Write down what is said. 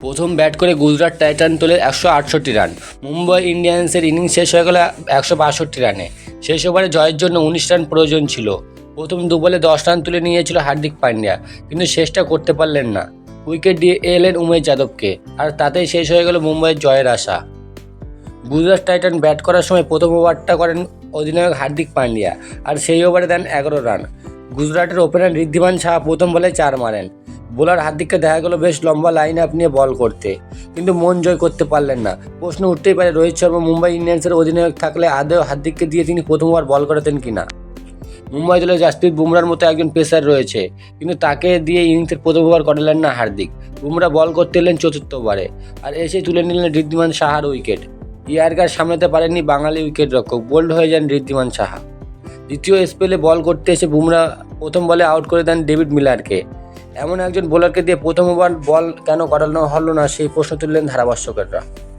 প্রথম ব্যাট করে গুজরাট টাইটান তোলে একশো আটষট্টি রান। মুম্বাই ইন্ডিয়ান্সের ইনিংস শেষ হয়ে গেল একশো বাষট্টি রানে। শেষ ওভারে জয়ের জন্য উনিশ রান প্রয়োজন ছিল। প্রথম দু বলে দশ রান তুলে নিয়েছিল হার্দিক পান্ডিয়া, কিন্তু শেষটা করতে পারলেন না। উইকেট দিয়ে এলেন উমেশ যাদবকে, আর তাতেই শেষ হয়ে গেল মুম্বাইয়ের জয়ের আশা। গুজরাট টাইটান ব্যাট করার সময় প্রথম ওভারটা করেন অধিনায়ক হার্দিক পান্ডিয়া, আর সেই ওভারে দেন এগারো রান। গুজরাটের ওপেনার ঋদ্ধিমান শাহ প্রথম বলে চার মারেন। বোলার হার্দিককে দেখা গেল বেশ লম্বা লাইন আপ নিয়ে বল করতে। কিন্তু মন জয় করতে পারলেন না। প্রশ্ন উঠতেই পারে, রোহিত শর্মা মুম্বাই ইন্ডিয়ান্সের অধিনায়ক থাকলে আদৌ হার্দিককে দিয়ে তিনি প্রথমবার বল করাতেন কিনা? মুম্বাই দলে জাসপ্রীত বুমরার মতো একজন পেসার রয়েছে, কিন্তু তাকে দিয়ে ইনিংসের প্রথম করালেন না হার্দিক। বুমরা বল করতে এলেন চতুর্থ ওভারে আর এসে তুলে নিলেন ঋদ্ধিমান সাহার উইকেট ইয়ারকার সামলাতে পারেননি বাঙালি উইকেট রক্ষক বোল্ড হয়ে যান ঋদ্ধিমান সাহা। দ্বিতীয় স্পেলে বল করতে এসে বুমরা প্রথম বলে আউট করে দেন ডেভিড মিলারকে। এমন একজন বোলারকে দিয়ে প্রথম ওভার বল কেন করানো হলো না, সেই প্রশ্ন তুললেন ধারাভাষ্যকাররা।